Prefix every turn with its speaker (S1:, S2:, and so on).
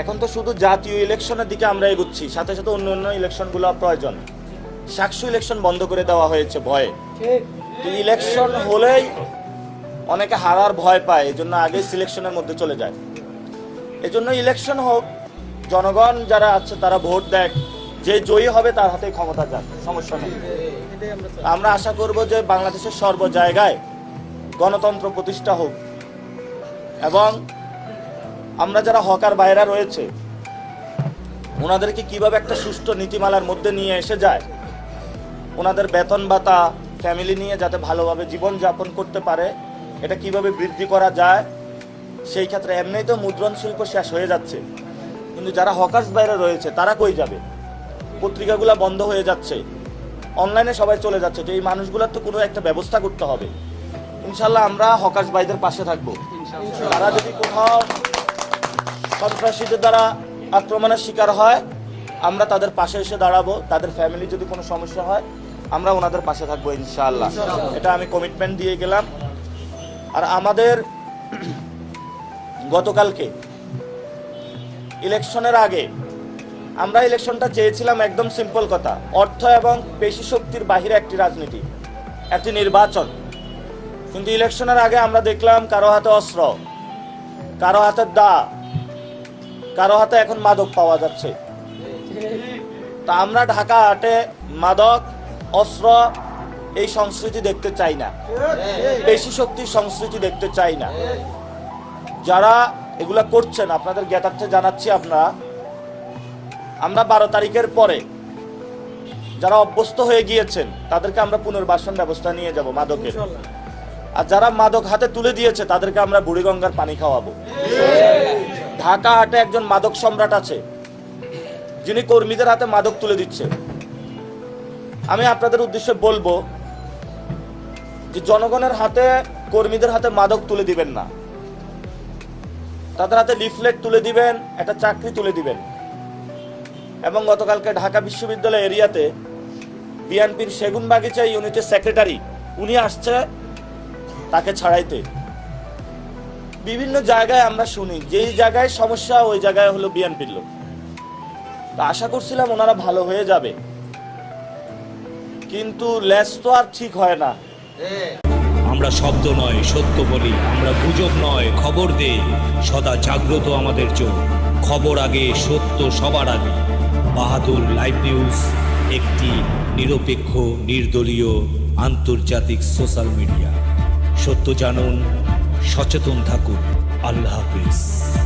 S1: এখন তো শুধু জাতীয় ইলেকশনের দিকে আমরা এগুচ্ছি, সাথে সাথে অন্য অন্য ইলেকশনগুলো প্রয়োজন। সাকসু ইলেকশন বন্ধ করে দেওয়া হয়েছে ভয়ে। ইলেকশন হলেই অনেকে হারার ভয় পায় এই জন্য আগে সিলেকশনের মধ্যে চলে যায়। এজন্য ইলেকশন হোক, জনগণ যারা আছে তারা ভোট দেয় যে জয়ী হবে তার হাতে ক্ষমতা যাক, সমস্যা নেই। আমরা আশা করব যে বাংলাদেশের সর্ব জায়গায় গণতন্ত্র প্রতিষ্ঠা হোক এবং আমরা যারা হকার বাইরা রয়েছে ওনাদেরকে কীভাবে একটা সুষ্ঠু নীতিমালার মধ্যে নিয়ে এসে যায় ওনাদের বেতন ভাতা ফ্যামিলি নিয়ে যাতে ভালোভাবে জীবন যাপন করতে পারে এটা কীভাবে বৃদ্ধি করা যায় সেই ক্ষেত্রে এমনিই তো মুদ্রণ শিল্প শেষ হয়ে যাচ্ছে। কিন্তু যারা হকার্স বাইরে রয়েছে তারা কই যাবে? পত্রিকাগুলো বন্ধ হয়ে যাচ্ছে অনলাইনে সবাই চলে যাচ্ছে তো এই মানুষগুলোর তো কোনো একটা ব্যবস্থা করতে হবে। ইনশাল্লাহ আমরা হকার্স বাইদের পাশে থাকব। তারা যদি কোথাও সন্ত্রাসীদের দ্বারা আক্রমণের শিকার হয়। আমরা তাদের পাশে এসে দাঁড়াবো। তাদের ফ্যামিলি যদি কোনো সমস্যা হয় আমরা ওনাদের পাশে থাকব ইনশাআল্লাহ। এটা আমি কমিটমেন্ট দিয়ে গেলাম। আর আমাদের গতকালকে ইলেকশনের আগে আমরা ইলেকশনটা চেয়েছিলাম একদম সিম্পল কথা অর্থ এবং পেশি শক্তির বাহিরে একটি রাজনীতি একটি নির্বাচন। কিন্তু ইলেকশনের আগে আমরা দেখলাম কারও হাতে অস্ত্র কারও হাতে দা কারও হাতে এখন মাদক পাওয়া যাচ্ছে। তা আমরা ঢাকা হাটে মাদক অস্ত্র এই সংস্কৃতি দেখতে চাই না। পেশি শক্তির সংস্কৃতি দেখতে চাই না। যারা এগুলা করছেন আপনাদের জ্ঞাতার্থে জানাচ্ছি আপনারা আমরা বারো তারিখের পরে যারা অভ্যস্ত হয়ে গিয়েছেন তাদেরকে আমরা পুনর্বাসন ব্যবস্থা নিয়ে যাব মাদকের। আর যারা মাদক হাতে তুলে দিয়েছে তাদেরকে আমরা বুড়িগঙ্গার পানি খাওয়াবো। ঢাকা হাটে একজন মাদক সম্রাট আছে, যিনি কর্মীদের হাতে মাদক তুলে দিচ্ছে। আমি আপনাদের উদ্দেশ্যে বলব যে জনগণের হাতে, কর্মীদের হাতে মাদক তুলে দিবেন না। তাদের হাতে লিফলেট তুলে দিবেন, একটা চাকরি তুলে দিবেন। এবং গতকালকে ঢাকা বিশ্ববিদ্যালয় এরিয়াতে বিএনপির সেগুন বাগিচা ইউনিটের সেক্রেটারি, উনি আসছে তাকে ছাড়াইতে। বিভিন্ন জায়গায় আমরা শুনি, যেই জায়গায় সমস্যা, ওই জায়গায় হলো বিএনপির লোক। তা আশা করছিলাম ওনারা ভালো হয়ে যাবে। কিন্তু লেস তো আর ঠিক হয় না।
S2: আমরা শব্দ নয়, সত্য বলি, আমরা গুজব নয়, খবর দেই, সদা জাগ্রত আমাদের চোখ, খবর আগে, সত্য সবার আগে। বাহাদুর লাইভ নিউজ, একটি নিরপেক্ষ, নির্দলীয়, আন্তর্জাতিক সোশ্যাল মিডিয়া। সত্য জানুন সচেতন থাকুন। আল্লাহ হাফিজ।